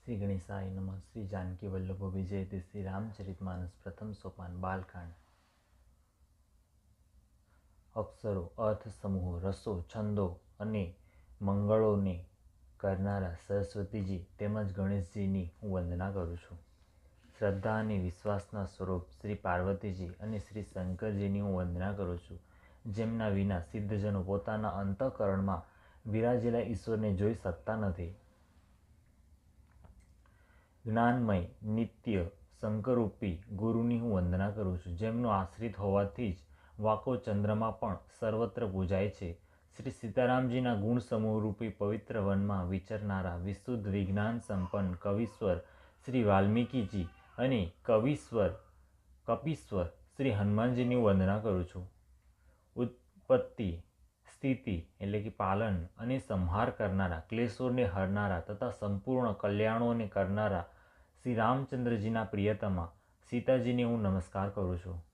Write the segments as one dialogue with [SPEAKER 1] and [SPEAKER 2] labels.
[SPEAKER 1] શ્રી ગણેશાય નમઃ. શ્રી જાનકી વલ્લભ વિજયતે શ્રી રામચરિત માનસ પ્રથમ સોપાન બાલકાંડ. અક્ષરો અર્થ સમૂહો, રસો, છંદો અને મંગળોને કરનારા સરસ્વતીજી તેમજ ગણેશજીની હું વંદના કરું છું. શ્રદ્ધા અને વિશ્વાસના સ્વરૂપ શ્રી પાર્વતીજી અને શ્રી શંકરજીની હું વંદના કરું છું, જેમના વિના સિદ્ધજનો પોતાના અંતઃકરણમાં વિરાજેલા ઈશ્વરને જોઈ શકતા નથી. જ્ઞાનમય, નિત્ય શંકરરૂપી ગુરુની હું વંદના કરું છું. જેમનો આશ્રિત હોવાથી જ વાકો ચંદ્રમાં પણ સર્વત્ર પૂજાય છે. શ્રી સીતારામજીના ગુણ સમૂહરૂપી પવિત્ર વનમાં વિચરનારા વિશુદ્ધ વિજ્ઞાન સંપન્ન કવિશ્વર શ્રી વાલ્મીકીજી અને કવિશ્વર, કપીશ્વર શ્રી હનુમાનજીની વંદના કરું છું. ઉત્પત્તિ સ્થિતિ એટલે કે પાલન અને સંહાર કરનારા, ક્લેશોને હરનારા તથા સંપૂર્ણ કલ્યાણોને કરનારા શ્રી રામચંદ્રજીના પ્રિયતમા. સીતાજીને હું નમસ્કાર કરું છું.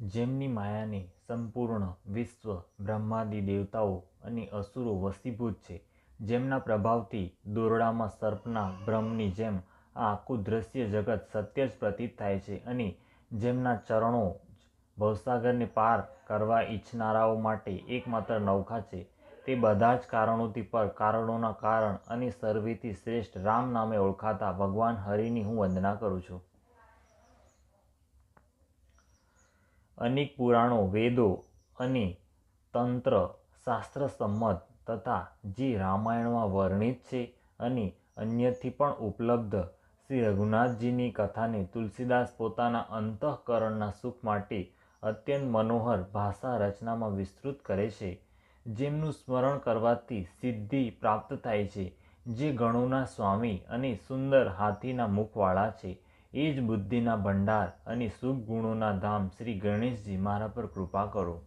[SPEAKER 1] જેમની માયાને સંપૂર્ણ વિશ્વ, બ્રહ્માદિ દેવતાઓ અને અસુરો વસીભૂત છે. જેમના પ્રભાવથી દોરડામાં સર્પના ભ્રમની જેમ આ આખું દ્રશ્ય જગત સત્ય જ પ્રતીત થાય છે અને જેમના ચરણો ભવસાગરને પાર કરવા ઈચ્છનારાઓ માટે એકમાત્ર નૌકા છે. તે બધા જ કારણોથી પર કારણોના કારણ અને સર્વેથી શ્રેષ્ઠ રામ નામે ઓળખાતા ભગવાન હરિની હું વંદના કરું છું. અનેક પુરાણો, વેદો અને તંત્ર, શાસ્ત્ર સંમત તથા જે રામાયણમાં વર્ણિત છે અને અન્યથી પણ ઉપલબ્ધ, શ્રી રઘુનાથજીની કથાને તુલસીદાસ પોતાના અંતઃકરણના સુખ માટે અત્યંત મનોહર ભાષા રચનામાં વિસ્તૃત કરે છે, જેમનું સ્મરણ કરવાથી સિદ્ધિ પ્રાપ્ત થાય છે, જે ગણોના સ્વામી અને સુંદર હાથીના મુખવાળા છે. એ જ બુદ્ધિના ભંડાર અને શુભ ગુણોના ધામ શ્રી ગણેશજી મારા પર કૃપા કરો.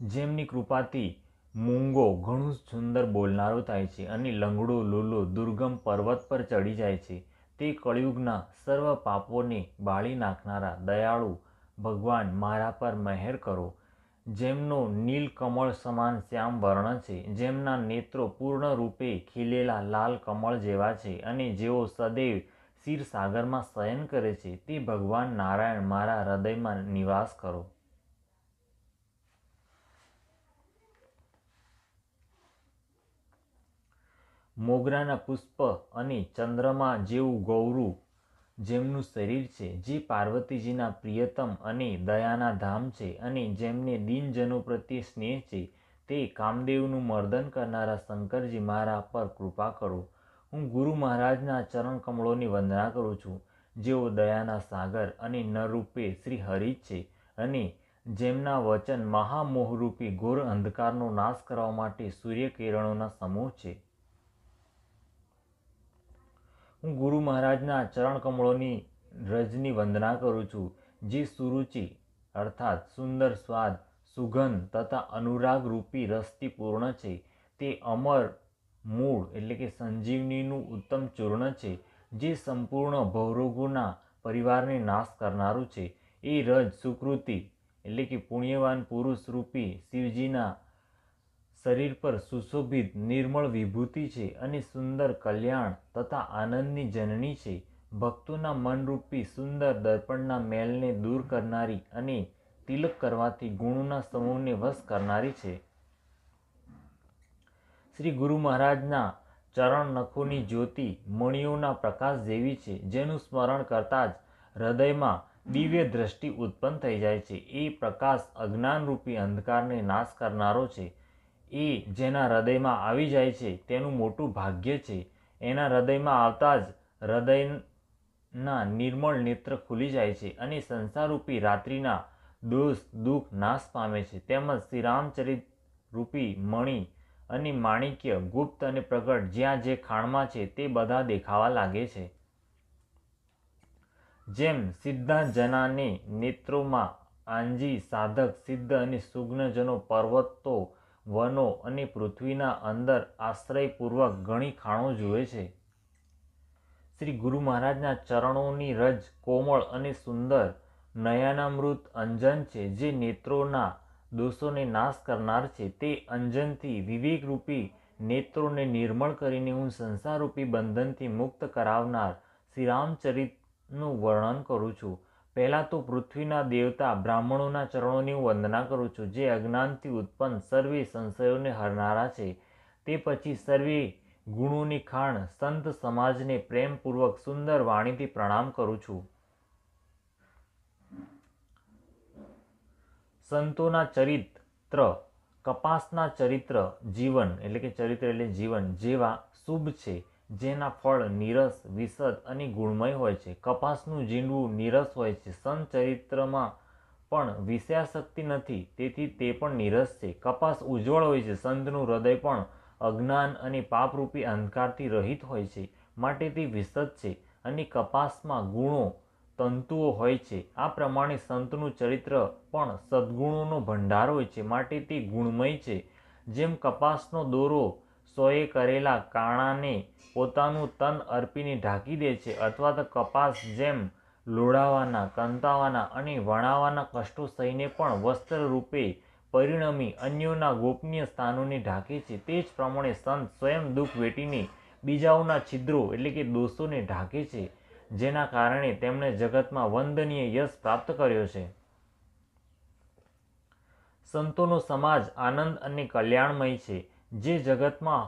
[SPEAKER 1] જેમની કૃપાથી મૂંગો ઘણું સુંદર બોલનારો થાય છે અને લંગડો લોલો દુર્ગમ પર્વત પર ચડી જાય છે. તે કળિયુગના સર્વ પાપોને બાળી નાખનારા દયાળુ ભગવાન મારા પર મહેર કરો. જેમનો નીલકમળ સમાન શ્યામ વર્ણ છે, જેમના નેત્રો પૂર્ણ રૂપે ખીલેલા લાલ કમળ જેવા છે અને જેઓ સદૈવ ક્ષીરસાગરમાં શયન કરે છે, તે ભગવાન નારાયણ મારા હૃદયમાં નિવાસ કરો. મોગરાના પુષ્પ અને ચંદ્રમા જેવું ગૌરું જેમનું શરીર છે, જે પાર્વતીજીના પ્રિયતમ અને દયાના ધામ છે અને જેમને દિનજનો પ્રત્યે સ્નેહ છે, તે કામદેવનું મર્દન કરનારા શંકરજી મારા પર કૃપા કરો. હું ગુરુ મહારાજના ચરણ કમળોની વંદના કરું છું. જેઓ દયાના સાગર અને નરરૂપે શ્રી હરિ છે અને જેમના વચન મહામોહરૂપી ઘોર અંધકારનો નાશ કરવા માટે સૂર્યકિરણોના સમૂહ છે. હું ગુરુ મહારાજના ચરણ કમળોની રજની વંદના કરું છું, જે સુરુચિ, અર્થાત સુંદર સ્વાદ, સુગંધ તથા અનુરાગ રૂપી રસથી પૂર્ણ છે. તે અમર મૂળ એટલે કે સંજીવનીનું ઉત્તમ ચૂર્ણ છે, જે સંપૂર્ણ ભવરોગોના પરિવારને નાશ કરનારું છે. એ રજ, સુકૃતિ એટલે કે પુણ્યવાન પુરુષ રૂપી શિવજીના શરીર પર સુશોભિત, નિર્મળ વિભૂતિ છે અને સુંદર કલ્યાણ તથા આનંદની જનની છે. ભક્તોના મનરૂપી, સુંદર દર્પણના મેલને દૂર કરનારી અને તિલક કરવાથી ગુણોના સમૂહને વશ કરનારી છે. શ્રી ગુરુ મહારાજના ચરણ નખોની જ્યોતિ મણિઓના પ્રકાશ જેવી છે, જેનું સ્મરણ કરતાં જ હૃદયમાં દિવ્ય દ્રષ્ટિ ઉત્પન્ન થઈ જાય છે. એ પ્રકાશ અજ્ઞાનરૂપી અંધકારને નાશ કરનારો છે. એ જેના હૃદયમાં આવી જાય છે, તેનું મોટું ભાગ્ય છે. એના હૃદયમાં આવતા જ હૃદયના નિર્મળ નેત્ર ખુલી જાય છે અને સંસારરૂપી રાત્રિના દોષ, દુઃખ, નાશ પામે છે. તેમજ શ્રી રામચરિત રૂપી મણિ અને માણિક્ય ગુપ્ત અને પ્રગટ જ્યાં જે ખાણમાં છે તે બધા દેખાવા લાગે છે. જેમ સિદ્ધાંતજનાને નેત્રોમાં આંજી, સાધક, સિદ્ધ અને સુગ્નજનો પર્વતો વનો અને પૃથ્વીના અંદર આશ્રયપૂર્વક ઘણી ખાણો જુએ છે. શ્રી ગુરુ મહારાજના ચરણોની રજ કોમળ અને સુંદર, નયનામૃત અંજન છે જે નેત્રોના દોષોને નાશ કરનાર છે. તે અંજનથી વિવેકરૂપી નેત્રોને નિર્મળ કરીને હું સંસારરૂપી બંધનથી મુક્ત કરાવનાર શ્રી રામચરિતનું વર્ણન કરું છું. પહેલાં તો પૃથ્વીના દેવતા બ્રાહ્મણોના ચરણોની હું વંદના કરું છું. જે અજ્ઞાનથી ઉત્પન્ન સર્વે સંશયોને હરનારા છે. તે પછી સર્વે ગુણોની ખાણ સંત સમાજને પ્રેમપૂર્વક સુંદર વાણીથી પ્રણામ કરું છું. સંતોના ચરિત્ર, કપાસના ચરિત્ર, જીવન, એટલે કે ચરિત્ર એટલે જીવન જેવા શુભ છે. જેના ફળ નીરસ વિસદ અને ગુણમય હોય છે. કપાસનું ઝીંડવું નીરસ હોય છે. સંત ચરિત્રમાં પણ વિષયાશક્તિ નથી, તેથી તે પણ નીરસ છે. કપાસ ઉજ્જવળ હોય છે. સંતનું હૃદય પણ અજ્ઞાન અને પાપરૂપી અંધકારથી રહિત હોય છે. માટે તે વિસદ છે અને કપાસમાં ગુણો, તંતુઓ હોય છે. આ પ્રમાણે સંતનું ચરિત્ર પણ સદ્ગુણોનો ભંડાર હોય છે. માટે તે ગુણમય છે. જેમ કપાસનો દોરો સોએ કરેલા કાણાને પોતાનું તન અર્પીને ઢાંકી દે છે અથવા તો કપાસ જેમ લોડાવાના કંતાવાના અને વણાવાના કષ્ટો સહીને પણ વસ્ત્ર રૂપે પરિણમી અન્યોના ગોપનીય સ્થાનોને ઢાંકે છે. તે જ પ્રમાણે સંત સ્વયં દુઃખ વેટીને બીજાઓના છિદ્રો એટલે કે દોષોને ઢાંકે છે, જેના કારણે તેમણે જગતમાં વંદનીય યશ પ્રાપ્ત કર્યો છે. સંતોનો સમાજ આનંદ અને કલ્યાણમય છે. જે જગતમાં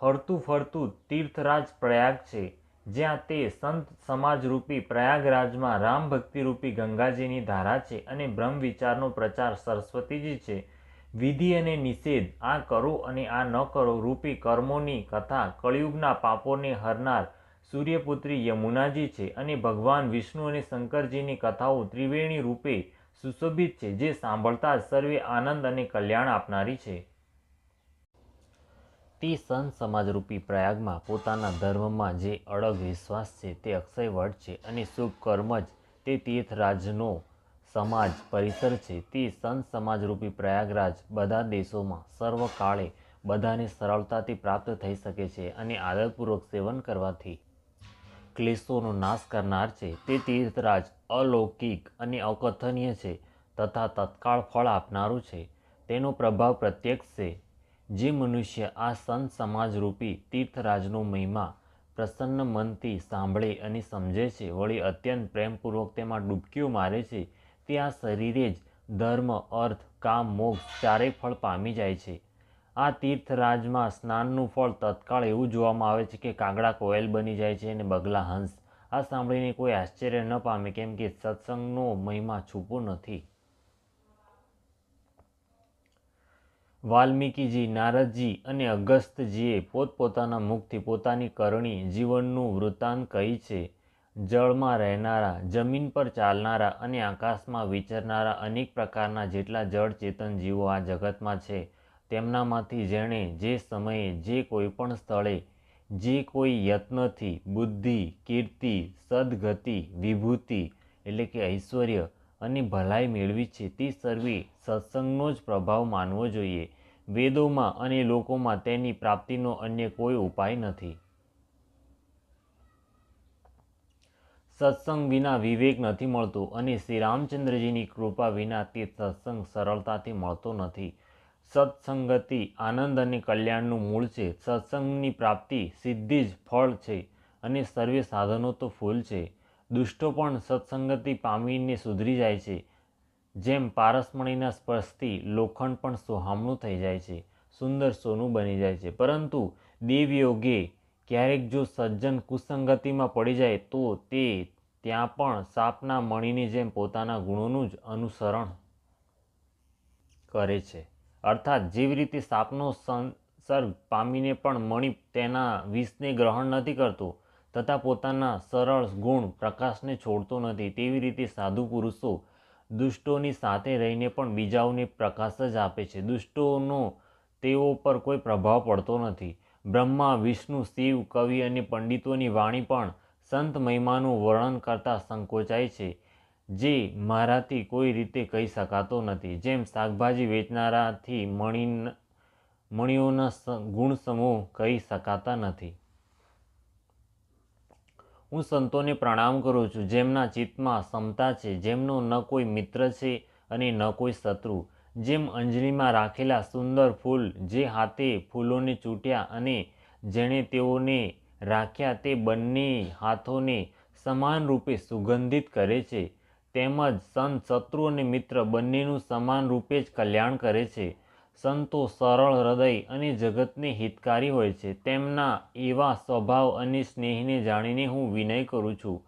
[SPEAKER 1] હરતું ફરતું તીર્થરાજ પ્રયાગ છે, જ્યાં તે સંત સમાજરૂપી પ્રયાગરાજમાં રામ ભક્તિરૂપી ગંગાજીની ધારા છે અને બ્રહ્મ વિચારનો પ્રચાર સરસ્વતીજી છે. વિધિ અને નિષેધ આ કરો અને આ ન કરો રૂપી કર્મોની કથા કળિયુગના પાપોને હરનાર સૂર્યપુત્રી યમુનાજી છે અને ભગવાન વિષ્ણુ અને શંકરજીની કથાઓ ત્રિવેણી રૂપે સુશોભિત છે, જે સાંભળતા સર્વે આનંદ અને કલ્યાણ આપનારી છે. તે સંત સમાજરૂપી પ્રયાગમાં પોતાના ધર્મમાં જે અડગ વિશ્વાસ છે તે અક્ષયવટ છે અને શુભ કર્મ જ તે તીર્થરાજનો સમાજ પરિસર છે, તે સંત સમાજરૂપી પ્રયાગરાજ બધા દેશોમાં સર્વકાળે બધાને સરળતાથી પ્રાપ્ત થઈ શકે છે અને આદરપૂર્વક સેવન કરવાથી ક્લેશોનો નાશ કરનાર છે. તે તીર્થરાજ અલૌકિક અને અકથનીય છે તથા તત્કાળ ફળ આપનારું છે. તેનો પ્રભાવ પ્રત્યક્ષ છે. જે મનુષ્ય આ સંત સમાજરૂપી તીર્થરાજનો મહિમા પ્રસન્ન મનથી સાંભળે અને સમજે છે, વળી અત્યંત પ્રેમપૂર્વક તેમાં ડૂબકીઓ મારે છે, તે આ શરીરે જ ધર્મ, અર્થ, કામ, મોક્ષ ચારેય ફળ પામી જાય છે. આ તીર્થરાજમાં સ્નાનનું ફળ તત્કાળ એવું જોવામાં આવે છે કે કાગડા કોયલ બની જાય છે અને બગલા હંસ. આ સાંભળીને કોઈ આશ્ચર્ય ન પામે, કેમ કે સત્સંગનો મહિમા છૂપો નથી. વાલ્મીકીજી, નારદજી અને અગસ્તજીએ પોતપોતાના મુખથી પોતાની કરણી જીવનનું વૃત્તાંત કહી છે. જળમાં રહેનારા, જમીન પર ચાલનારા અને આકાશમાં વિચરનારા અનેક પ્રકારના જેટલા જળ ચેતન જીવો આ જગતમાં છે. તેમનામાંથી જેણે જે સમયે જે કોઈ પણ સ્થળે, જે કોઈ યત્નથી, બુદ્ધિ, કીર્તિ, સદગતિ, વિભૂતિ એટલે કે ઐશ્વર્ય અને ભલાઈ મેળવી છે તે સર્વે સત્સંગનો જ પ્રભાવ માનવો જોઈએ. વેદોમાં અને લોકોમાં તેની પ્રાપ્તિનો અન્ય કોઈ ઉપાય નથી. સત્સંગ વિના વિવેક નથી મળતો અને શ્રી રામચંદ્રજીની કૃપા વિના તે સત્સંગ સરળતાથી મળતો નથી. સત્સંગતિ આનંદ અને કલ્યાણનું મૂળ છે. સત્સંગની પ્રાપ્તિ સિદ્ધિ જ ફળ છે અને સર્વે સાધનો તો ફૂલ છે. દુષ્ટો પણ સત્સંગતિ પામીને સુધરી જાય છે. જેમ પારસમણીના સ્પર્શથી લોખંડ પણ સોહામણું થઈ જાય છે, સુંદર સોનું બની જાય છે. પરંતુ દેવયોગે ક્યારેક જો સજ્જન કુસંગતિમાં પડી જાય તો તે ત્યાં પણ સાપના મણીની જેમ પોતાના ગુણોનું જ અનુસરણ કરે છે. અર્થાત જેવી રીતે સાપનો સંસર્ગ પામીને પણ મણી તેના વિષને ગ્રહણ નથી કરતો તથા પોતાના સરળ ગુણ પ્રકાશને છોડતો નથી. તેવી રીતે સાધુ પુરુષો દુષ્ટોની સાથે રહીને પણ બીજાઓને પ્રકાશ જ આપે છે. દુષ્ટોનો તેઓ પર કોઈ પ્રભાવ પડતો નથી. બ્રહ્મા, વિષ્ણુ, શિવ, કવિ અને પંડિતોની વાણી પણ સંત મહિમાનું વર્ણન કરતાં સંકોચાય છે, જે મારાથી કોઈ રીતે કહી શકાતો નથી. જેમ શાકભાજી વેચનારાથી મણી મણીઓના ગુણ સમૂહ કહી શકાતા નથી. હું સંતોને પ્રણામ કરું છું. જેમના ચિત્તમાં ક્ષમતા છે, જેમનો ન કોઈ મિત્ર છે અને ન કોઈ શત્રુ. જેમ અંજલિમાં રાખેલા સુંદર ફૂલ જે હાથે ફૂલોને ચૂંટ્યા અને જેણે તેઓને રાખ્યા તે બંને હાથોને સમાન રૂપે સુગંધિત કરે છે. તેમજ સંત, શત્રુ અને મિત્ર બંનેનું સમાન રૂપે જ કલ્યાણ કરે છે. સંતો સરળ હૃદય અને જગતને હિતકારી હોય છે. તેમના એવા સ્વભાવ અને સ્નેહને જાણીને હું વિનય કરું છું.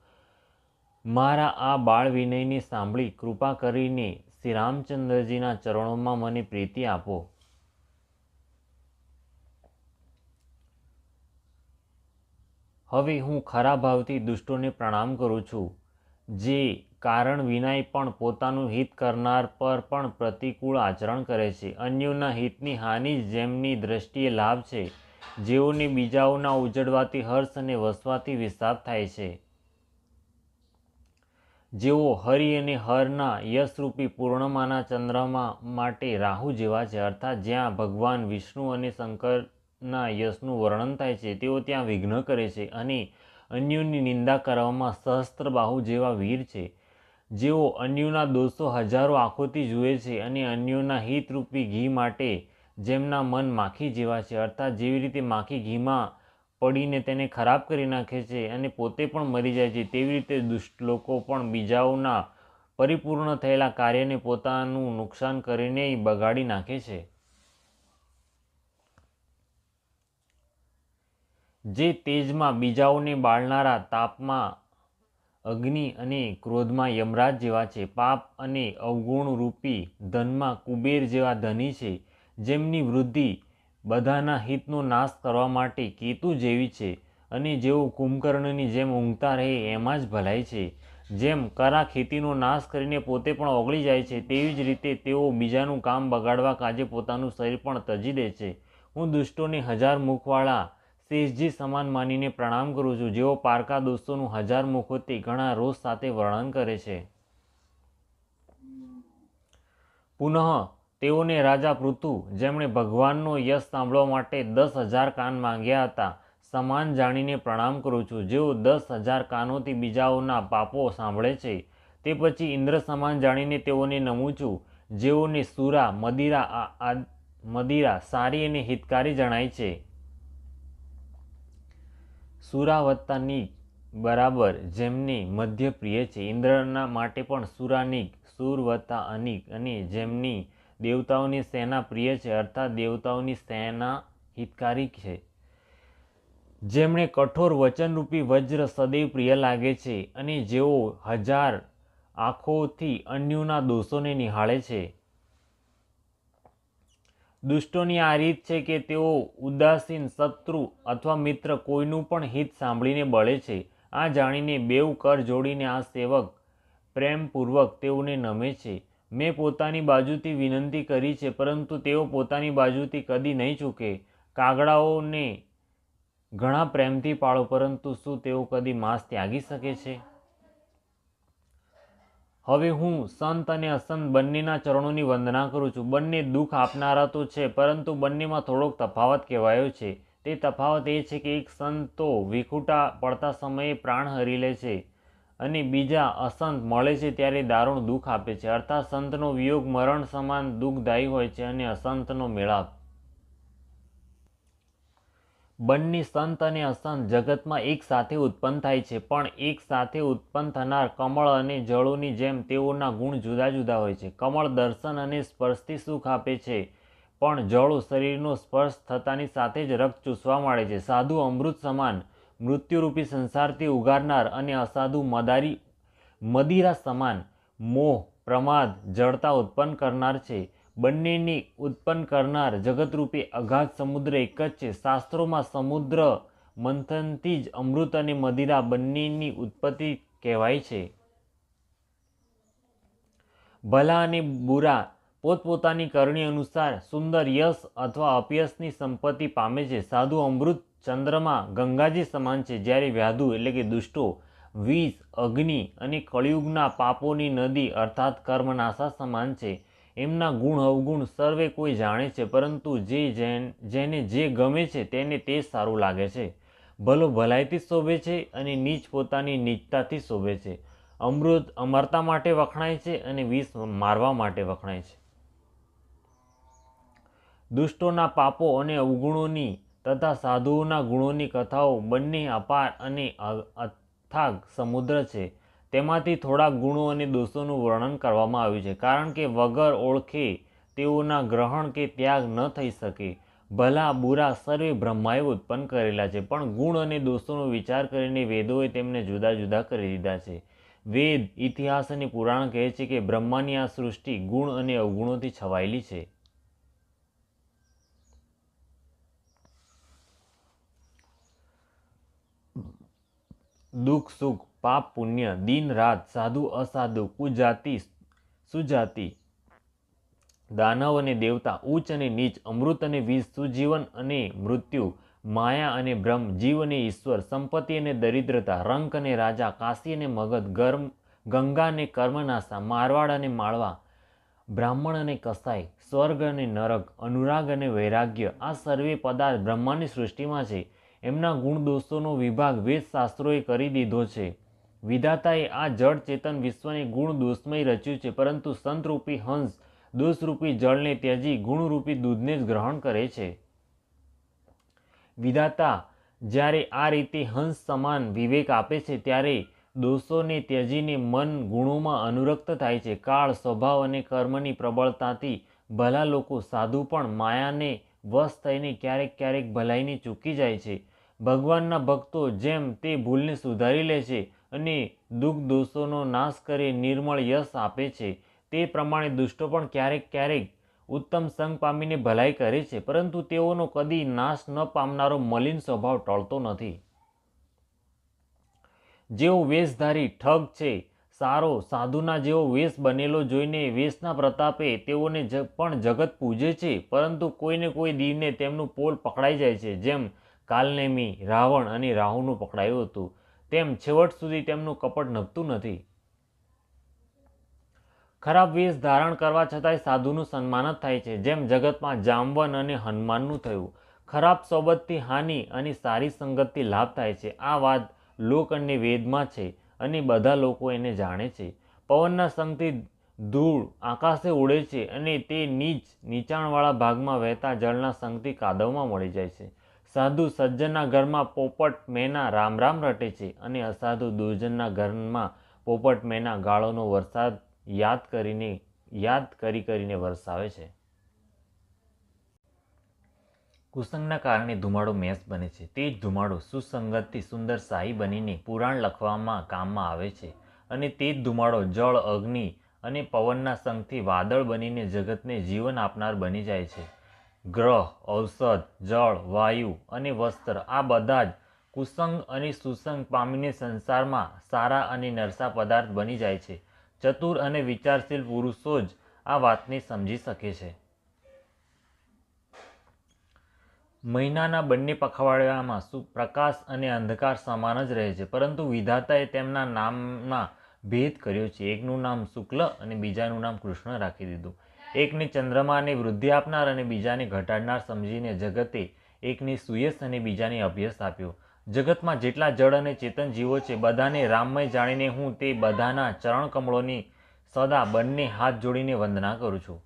[SPEAKER 1] મારા આ બાળ વિનયને સાંભળી કૃપા કરીને શ્રી રામચંદ્રજીના ચરણોમાં મને પ્રીતિ આપો. હવે હું ખરા ભાવથી દુષ્ટોને પ્રણામ કરું છું. જે કારણ વિનાય પણ પોતાનું હિત કરનાર પર પણ પ્રતિકૂળ આચરણ કરે છે. અન્યોના હિતની હાનિ જેમની દ્રષ્ટિએ લાભ છે, જેઓને બીજાઓના ઉજડવાથી હર્ષ અને વસવાથી વિસ્તાપ થાય છે. જેઓ હરિ અને હરના યશરૂપી પૂર્ણમાના ચંદ્રમા માટે રાહુ જેવા છે, અર્થાત જ્યાં ભગવાન વિષ્ણુ અને શંકરના યશનું વર્ણન થાય છે, તેઓ ત્યાં વિઘ્ન કરે છે અને અન્યોની નિંદા કરવામાં સહસ્ત્રબાહુ જેવા વીર છે. જેઓ અન્યોના દોષો હજારો આંખોથી જુએ છે અને અન્યોના હિતરૂપી ઘી માટે જેમના મન માખી જેવા છે. અર્થાત જેવી રીતે માખી ઘીમાં પડીને તેને ખરાબ કરી નાખે છે અને પોતે પણ મરી જાય છે, તેવી રીતે દુષ્ટ લોકો પણ બીજાઓના પરિપૂર્ણ થયેલા કાર્યને પોતાનું નુકસાન કરીને બગાડી નાખે છે. જે તેજમાં બીજાઓને બાળનારા તાપમાં અગ્નિ અને ક્રોધમાં યમરાજ જેવા છે. પાપ અને અવગુણરૂપી ધનમાં કુબેર જેવા ધની છે. જેમની વૃદ્ધિ બધાના હિતનો નાશ કરવા માટે કેતુ જેવી છે અને જેઓ કુંભકર્ણની જેમ ઊંઘતા રહે એમાં જ ભલાઈ છે. જેમ કરા ખેતીનો નાશ કરીને પોતે પણ ઓગળી જાય છે, તેવી જ રીતે તેઓ બીજાનું કામ બગાડવા કાજે પોતાનું શરીર પણ તજી દે છે. હું દુષ્ટોને હજાર મુખવાળા શેષજી સમાન માનીને પ્રણામ કરું છું. જેઓ પારકા દોસ્તોનું હજાર મુખોથી ઘણા રોષ સાથે વર્ણન કરે છે. પુનઃ તેઓને રાજા પૃથુ જેમણે ભગવાનનો યશ સાંભળવા માટે દસ હજાર કાન માંગ્યા હતા, સમાન જાણીને પ્રણામ કરું છું. જેઓ દસ હજાર કાનોથી બીજાઓના પાપો સાંભળે છે, તે પછી ઇન્દ્ર સમાન જાણીને તેઓને નમું છું. જેઓને સુરા, મદિરા મદિરા સારી અને હિતકારી જણાય છે. સુરાવત્તાની બરાબર જેમને મધ્ય પ્રિય છે. ઇન્દ્રના માટે પણ સુરાનિક સુરવત્તા અનિક અને જેમની દેવતાઓની સેના પ્રિય છે અર્થાત દેવતાઓની સેના હિતકારી છે. જેમણે કઠોર વચનરૂપી વજ્ર સદૈવ પ્રિય લાગે છે અને જેઓ હજાર આંખોથી અન્યોના દોષોને નિહાળે છે. દુષ્ટોની આ રીત છે કે તેઓ ઉદાસીન, શત્રુ અથવા મિત્ર કોઈનું પણ હિત સાંભળીને બળે છે. આ જાણીને બેવ કર જોડીને આ સેવક પ્રેમપૂર્વક તેઓને નમે છે. મેં પોતાની બાજુથી વિનંતી કરી છે, પરંતુ તેઓ પોતાની બાજુથી કદી નહીં ચૂકે. કાગડાઓને ઘણા પ્રેમથી પાળો, પરંતુ શું તેઓ કદી માંસ ત્યાગી શકે છે? હવે હું સંત અને અસંત બંનેના ચરણોની વંદના કરું છું. બંને દુઃખ આપનારા તો છે, પરંતુ બંનેમાં થોડોક તફાવત કહેવાયો છે. તે તફાવત એ છે કે એક સંત તો વિખૂટા પડતા સમયે પ્રાણ હરી લે છે અને બીજા અસંત મળે છે ત્યારે દારૂણ દુઃખ આપે છે. અર્થાત સંતનો વિયોગ મરણ સમાન દુઃખદાયી હોય છે અને અસંતનો મેળાપ. બંને સંત અને અસંત જગતમાં એક સાથે ઉત્પન્ન થાય છે, પણ એક સાથે ઉત્પન્ન થનાર કમળ અને જળોની જેમ તેઓના ગુણ જુદા જુદા હોય છે. કમળ દર્શન અને સ્પર્શથી સુખ આપે છે, પણ જળો શરીરનો સ્પર્શ થતાની સાથે જ રક્ત ચૂસવા માંડે છે. સાધુ અમૃત સમાન મૃત્યુરૂપી સંસારથી ઉગારનાર અને અસાધુ મદારી, મદિરા સમાન મોહ, પ્રમાદ, જડતા ઉત્પન્ન કરનાર છે. બંનેની ઉત્પન્ન કરનાર જગતરૂપી અગાધ સમુદ્ર એક જ છે. શાસ્ત્રોમાં સમુદ્ર મંથનથી જ અમૃત અને મદિરા બંનેની ઉત્પત્તિ કહેવાય છે. ભલા અને બુરા પોતપોતાની કરણી અનુસાર સુંદર યશ અથવા અપયશની સંપત્તિ પામે છે. સાધુ અમૃત ચંદ્રમાં ગંગાજી સમાન છે, જ્યારે વ્યાધુ એટલે કે દુષ્ટો, વિષ, અગ્નિ અને કળિયુગના પાપોની નદી અર્થાત કર્મનાશા સમાન છે. એમના ગુણ અવગુણ સર્વે કોઈ જાણે છે, પરંતુ જે જેને જે ગમે છે તેને તે સારું લાગે છે. ભલો ભલાઈથી શોભે છે અને નીચ પોતાની નીચતાથી શોભે છે. અમૃત અમરતા માટે વખણાય છે અને વિષ મારવા માટે વખણાય છે. દુષ્ટોના પાપો અને અવગુણોની તથા સાધુઓના ગુણોની કથાઓ બંને અપાર અને અથાગ સમુદ્ર છે. તેમાંથી થોડા ગુણો અને દોષોનું વર્ણન કરવામાં આવ્યું છે. કારણ કે વગર ઓળખે તેઓના ગ્રહણ કે ત્યાગ ન થઈ શકે. ભલા બુરા સર્વે બ્રહ્માએ ઉત્પન્ન કરેલા છે. પણ ગુણ અને દોષોનો વિચાર કરીને વેદોએ તેમને જુદા જુદા કરી દીધા છે. વેદ, ઇતિહાસ અને પુરાણ કહે છે કે બ્રહ્માની આ સૃષ્ટિ ગુણ અને અવગુણોથી છવાયેલી છે. દુઃખ, સુખ પાપ પુણ્ય, દિન રાત સાધુ, અસાધુ, કુજાતિ, સુજાતિ, દાનવ અને દેવતા, ઉચ્ચ અને નીચ, અમૃત અને વિષ સુજીવન અને મૃત્યુ, માયા અને બ્રહ્મ જીવ અને ઈશ્વર, સંપત્તિ અને દરિદ્રતા, રંક અને રાજા, કાશી અને મગધ, ગર્મ, ગંગા અને કર્મનાશા, મારવાડ અને માળવા, બ્રાહ્મણ અને કસાઈ, સ્વર્ગ અને નરક, અનુરાગ અને વૈરાગ્ય, આ સર્વે પદાર્થ બ્રહ્માની સૃષ્ટિમાં છે. એમના ગુણ દોષોનો વિભાગ વેદ શાસ્ત્રોએ કરી દીધો છે. વિધાતાએ આ જળ ચેતન વિશ્વને ગુણ દોષમય રચ્યું છે, પરંતુ સંતરૂપી હંસ દોષરૂપી જળને ત્યજી ગુણરૂપી દૂધને જ ગ્રહણ કરે છે. વિધાતા જ્યારે આ રીતે હંસ સમાન વિવેક આપે છે, ત્યારે દોષોને ત્યજીને મન ગુણોમાં અનુરક્ત થાય છે. કાળ, સ્વભાવ અને કર્મની પ્રબળતાથી ભલા લોકો સાધુ પણ માયાને વશ થઈને ક્યારેક ક્યારેક ભલાઈને ચૂકી જાય છે. ભગવાનના ભક્તો જેમ તે ભૂલને સુધારી લે છે અને દુઃખ દોષોનો નાશ કરી નિર્મળ યશ આપે છે. તે પ્રમાણે દુષ્ટો પણ ક્યારેક ક્યારેક ઉત્તમ સંગ પામીને ભલાઈ કરે છે, પરંતુ તેઓનો કદી નાશ ન પામનારો મલિન સ્વભાવ ટળતો નથી. જેઓ વેશધારી ઠગ છે, સારો સાધુના જેવો વેશ બનેલો જોઈને વેશના પ્રતાપે તેઓને પણ જગત પૂજે છે, પરંતુ કોઈને કોઈ દીવને તેમનું પોલ પકડાઈ જાય છે, જેમ કાલનેમી રાવણ અને રાહુનું પકડાયું હતું. તેમ છેવટ સુધી તેમનું કપટ નભતું નથી. ખરાબ વેશ ધારણ કરવા છતાંય સાધુનું સન્માન જ થાય છે. જેમ જગતમાં જામવન અને હનુમાનનું થયું, ખરાબ સોબતથી હાનિ અને સારી સંગતથી લાભ થાય છે. આ વાત લોક અને વેદમાં છે અને બધા લોકો એને જાણે છે. પવનના સંગથી ધૂળ આકાશે ઉડે છે અને તે નીચ નીચાણવાળા ભાગમાં વહેતા જળના સંગથી કાદવમાં મળી જાય છે. સાધુ સજ્જનના ઘરમાં પોપટ મેના રામ રામ રટે છે અને અસાધુ દુર્જનના ઘરમાં પોપટ મેના ગાળોનો વરસાદ યાદ કરીને, યાદ કરી કરીને વરસાવે છે. કુસંગના કારણે ધુમાડો મેસ બને છે. તે જ ધુમાડો સુસંગતથી સુંદર શાહી બનીને પુરાણ લખવામાં કામમાં આવે છે અને તે જ ધુમાડો જળ, અગ્નિ અને પવનના સંગથી વાદળ બનીને જગતને જીવન આપનાર બની જાય છે. ગ્રહ, ઔષધ, જળ, વાયુ અને વસ્ત્ર આ બધા જ કુસંગ અને સુસંગ પામીને સંસારમાં સારા અને નરસા પદાર્થ બની જાય છે. ચતુર અને વિચારશીલ પુરુષો જ આ વાતને સમજી શકે છે. મહિનાના બંને પખવાડિયામાં પ્રકાશ અને અંધકાર સમાન જ રહે છે, પરંતુ વિધાતાએ તેમના નામમાં ભેદ કર્યો છે. એકનું નામ શુક્લ અને બીજાનું નામ કૃષ્ણ રાખી દીધું. એકને ચંદ્રમાને વૃદ્ધિ આપનાર અને બીજાને ઘટાડનાર સમજીને જગતે એકને સુયસ અને બીજાને અભ્યસ આપ્યો. જગતમાં જેટલા જળ અને ચેતન જીવો છે, બધાને રામમય જાણીને હું તે બધાના ચરણ કમળોની સદા બંને હાથ જોડીને વંદના કરું છું.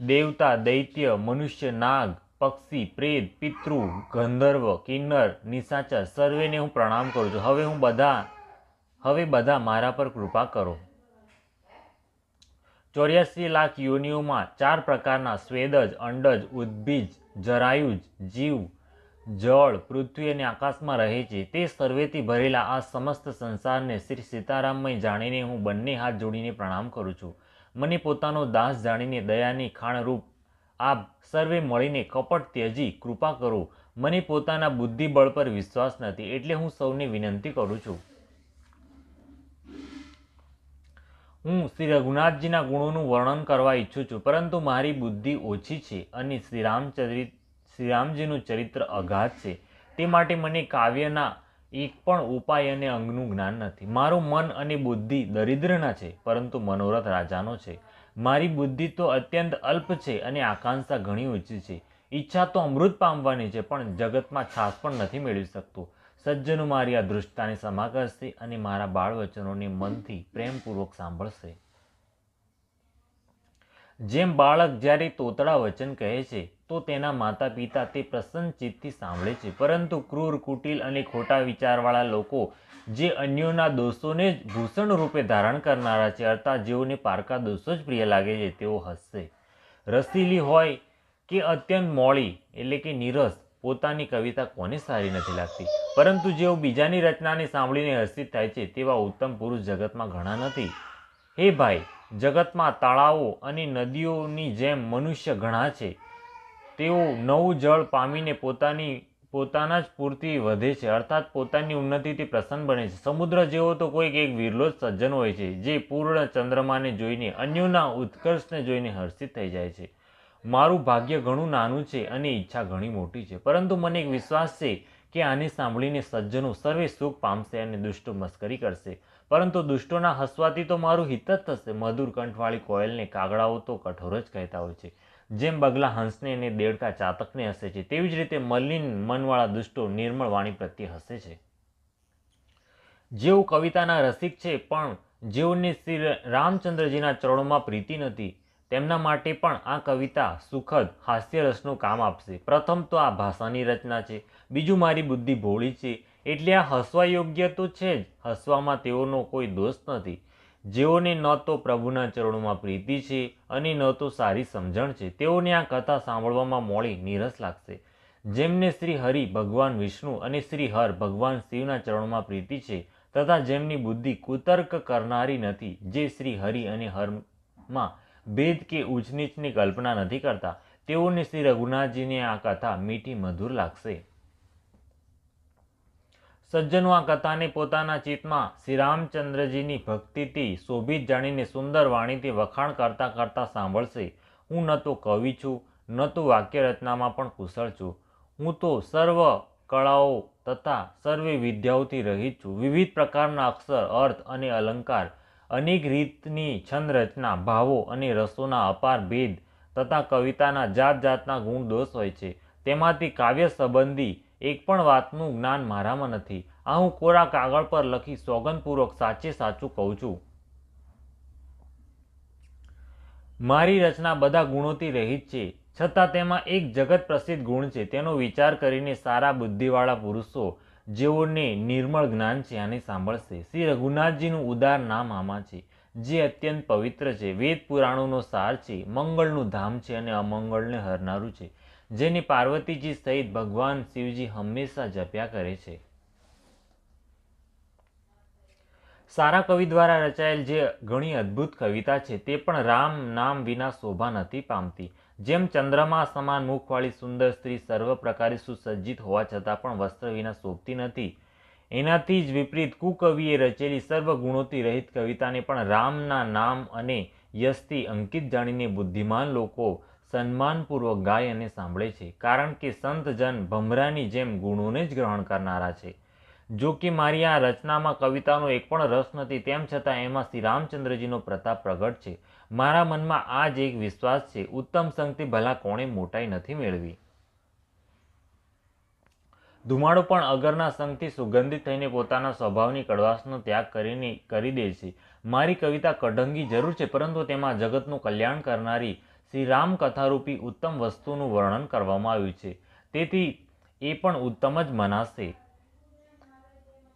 [SPEAKER 1] દેવતા, દૈત્ય, મનુષ્ય, નાગ, પક્ષી, પ્રેત, પિતૃ, ગંધર્વ, કિન્નર, નિશાચર, સર્વેને હું પ્રણામ કરું છું. હવે હું બધા હવે બધા મારા પર કૃપા કરો. ચોર્યાસી લાખ યોનિઓમાં ચાર પ્રકારના સ્વેદજ, અંડજ, ઉદ્ભીજ, જરાયુજ, જીવ, જળ, પૃથ્વી અને આકાશમાં રહે છે. તે સર્વેથી ભરેલા આ સમસ્ત સંસારને શ્રી સીતારામમય જાણીને હું બંને હાથ જોડીને પ્રણામ કરું છું. મને પોતાનો દાસ જાણીને દયાની ખાણરૂપ આપ સર્વે મળીને કપટ ત્યજી કૃપા કરો. મને પોતાના બુદ્ધિબળ પર વિશ્વાસ નથી, એટલે હું સૌને વિનંતી કરું છું. હું શ્રી રઘુનાથજીના ગુણોનું વર્ણન કરવા ઈચ્છું છું, પરંતુ મારી બુદ્ધિ ઓછી છે અને શ્રી રામચરિત શ્રીરામજીનું ચરિત્ર અગાધ છે. તે માટે મને કાવ્યના એક પણ ઉપાય અને અંગનું જ્ઞાન નથી. મારું મન અને બુદ્ધિ દરિદ્રના છે, પરંતુ મનોરથ રાજાનો છે. મારી બુદ્ધિ તો અત્યંત અલ્પ છે અને આકાંક્ષા ઘણી ઊંચી છે. ઈચ્છા તો અમૃત પામવાની છે, પણ જગતમાં છાસ પણ નથી મેળવી શકતું. સજ્જનો મારી આ દૃષ્ટાને ક્ષમા કરશે અને મારા બાળ વચનોને મનથી પ્રેમપૂર્વક સાંભળશે. જેમ બાળક જ્યારે તોતડા વચન કહે છે, તો તેના માતા પિતા તે પ્રસન્ન સાંભળે છે. પરંતુ ક્રૂર, કુટિલ અને ખોટા વિચારવાળા લોકો, જે અન્યોના દોષોને જ ભૂષણ રૂપે ધારણ કરનારા છે, અર્થાત જેઓને પારકા દોષો જ પ્રિય લાગે છે, તેઓ હસશે. રસીલી હોય કે અત્યંત મોળી, એટલે કે નીરસ પોતાની કવિતા કોને સારી નથી લાગતી? પરંતુ જેઓ બીજાની રચનાને સાંભળીને હર્ષિત થાય છે, તેવા ઉત્તમ પુરુષ જગતમાં ઘણા નથી. હે ભાઈ, જગતમાં તળાવો અને નદીઓની જેમ મનુષ્ય ઘણા છે. તેઓ નવું જળ પામીને પોતાની, પોતાના જ પૂરતી વધે છે. અર્થાત પોતાની ઉન્નતિથી પ્રસન્ન બને છે. સમુદ્ર જેવો તો કોઈક એક વિરલો જ સજ્જન હોય છે, જે પૂર્ણ ચંદ્રમાને જોઈને અન્યોના ઉત્કર્ષને જોઈને હર્ષિત થઈ જાય છે. મારું ભાગ્ય ઘણું નાનું છે અને ઈચ્છા ઘણી મોટી છે. પરંતુ મને એક વિશ્વાસ છે કે આને સાંભળીને સજ્જનો સર્વે સુખ પામશે અને દુષ્ટો મસ્કરી કરશે. પરંતુ દુષ્ટોના હસવાથી તો મારું હિત જ થશે. મધુર કંઠવાળી કોયલને કાગડાઓ તો કઠોર જ કહેતા હોય છે. જેમ બગલા હંસને અને દેડકા ચાતકને હસે છે, તેવી જ રીતે મલિન મનવાળા દુષ્ટો નિર્મળ વાણી પ્રત્યે હસે છે. જેઓ કવિતાના રસિક છે, પણ જેઓને શ્રી રામચંદ્રજીના ચરણોમાં પ્રીતિ નથી તેમના માટે પણ આ કવિતા સુખદ હાસ્યરસનું કામ આપશે. પ્રથમ તો આ ભાષાની રચના છે, બીજું મારી બુદ્ધિ ભોળી છે, એટલે આ હસવા યોગ્ય તો છે જ, હસવામાં તેઓનો કોઈ દોષ નથી. જેઓને ન તો પ્રભુના ચરણોમાં પ્રીતિ છે અને ન તો સારી સમજણ છે. તેઓને આ કથા સાંભળવામાં મોડી નીરસ લાગશે. જેમને શ્રી હરિ ભગવાન વિષ્ણુ અને શ્રી હર ભગવાન શિવના ચરણોમાં પ્રીતિ છે તથા જેમની બુદ્ધિ કુતર્ક કરનારી નથી, જે શ્રી હરિ અને હરમાં ભેદ કે ઊંચનીચની કલ્પના નથી કરતા. તેઓને શ્રી રઘુનાથજીની આ કથા મીઠી મધુર લાગશે. સજ્જનો આ કથાને પોતાના ચિત્તમાં શ્રી રામચંદ્રજીની ભક્તિથી શોભિત જાણીને સુંદર વાણીથી વખાણ કરતા કરતા સાંભળશે. હું ન તો કવિ છું, ન તો વાક્ય રચનામાં પણ કુશળ છું. હું તો સર્વ કળાઓ તથા સર્વે વિદ્યાઓથી રહિત છું. વિવિધ પ્રકારના અક્ષર, અર્થ અને અલંકાર અનેક રીતની છંદ રચના ભાવો અને રસોના અપાર ભેદ તથા કવિતાના જાત જાતના ગુણ દોષ હોય છે. તેમાંથી કાવ્ય સંબંધી એક પણ વાતનું જ્ઞાન મારામાં નથી. આ હું કોરા કાગળ પર લખી સોગંદપૂર્વક સાચે સાચું કહું છું. મારી રચના બધા ગુણોથી રહિત છે. છતાં તેમાં એક જગત પ્રસિદ્ધ ગુણ છે. તેનો વિચાર કરીને સારા બુદ્ધિવાળા પુરુષો જેઓને નિર્મળ જ્ઞાન છે આને સાંભળશે. શ્રી રઘુનાથજીનું ઉદાર નામ આમાં છે, જે અત્યંત પવિત્ર છે. વેદ પુરાણોનો સાર છે, મંગળનું ધામ છે અને અમંગળને હરનારું છે, જેને પાર્વતીજી સહિત ભગવાન શિવજી હંમેશા જપ્યા કરે છે. સારા કવિ દ્વારા રચાયેલ જે ઘણી અદ્ભુત કવિતા છે, તે પણ રામ નામ વિના શોભા નથી પામતી. જેમ ચંદ્રમા સમાન મુખવાળી સુંદર સ્ત્રી સર્વ પ્રકારે સુસજ્જિત હોવા છતાં પણ વસ્ત્ર વિના શોભતી નથી. એનાથી જ વિપરીત કુકવિએ રચેલી સર્વ ગુણોથી રહિત કવિતાને પણ રામના નામ અને યશથી અંકિત જાણીને બુદ્ધિમાન લોકો સન્માનપૂર્વક ગાય અને સાંભળે છે. કારણ કે સંતજન ભમરાની જેમ ગુણોને જ ગ્રહણ કરનારા છે. જો કે મારી આ રચનામાં કવિતાનો એક પણ રસ નથી, તેમ છતાં એમાં શ્રી રામચંદ્રજીનો પ્રતાપ પ્રગટ છે. મારા મનમાં આ જ એક વિશ્વાસ છે, ઉત્તમ સંગથી ભલા કોણે મોટાઈ નથી મેળવી. ધુમાડો પણ અગરના સંગથી સુગંધિત થઈને પોતાના સ્વભાવની કડવાશનો ત્યાગ કરીને કરી દે છે. મારી કવિતા કઢંગી જરૂર છે, પરંતુ તેમાં જગતનું કલ્યાણ કરનારી શ્રી રામ કથારૂપી ઉત્તમ વસ્તુનું વર્ણન કરવામાં આવ્યું છે. તેથી એ પણ ઉત્તમ જ મનાશે.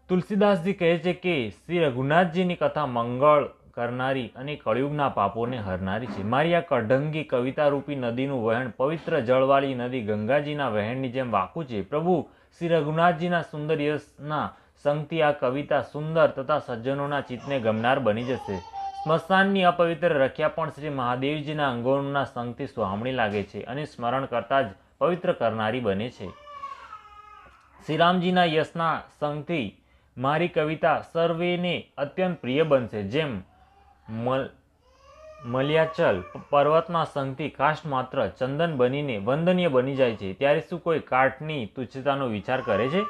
[SPEAKER 1] તુલસીદાસજી કહે છે કે, શ્રી રઘુનાથજીની કથા મંગળ કરનારી અને કળિયુગના પાપોને હરનારી છે. મારી આ કઢંગી કવિતારૂપી નદીનું વહેણ પવિત્ર જળવાળી નદી ગંગાજીના વહેણની જેમ વાકું છે. પ્રભુ, શ્રી રઘુનાથજીના સુંદર યશના સંગથી આ કવિતા સુંદર તથા સજ્જનોના ચિત્તને ગમનાર બની જશે. સ્મશાનની અપવિત્ર રખ્યા પણ શ્રી મહાદેવજીના અંગોના સંગથી સુહામણી લાગે છે અને સ્મરણ કરતાં જ પવિત્ર કરનારી બને છે. શ્રીરામજીના યશના સંગથી મારી કવિતા સર્વેને અત્યંત પ્રિય બનશે. જેમ મલ, મલયાચલ પર્વતના સંઘથી કાષ્ઠ માત્ર ચંદન બનીને વંદનીય બની જાય છે. ત્યારે શું કોઈ કાઠની તુચ્છતાનો વિચાર કરે છે?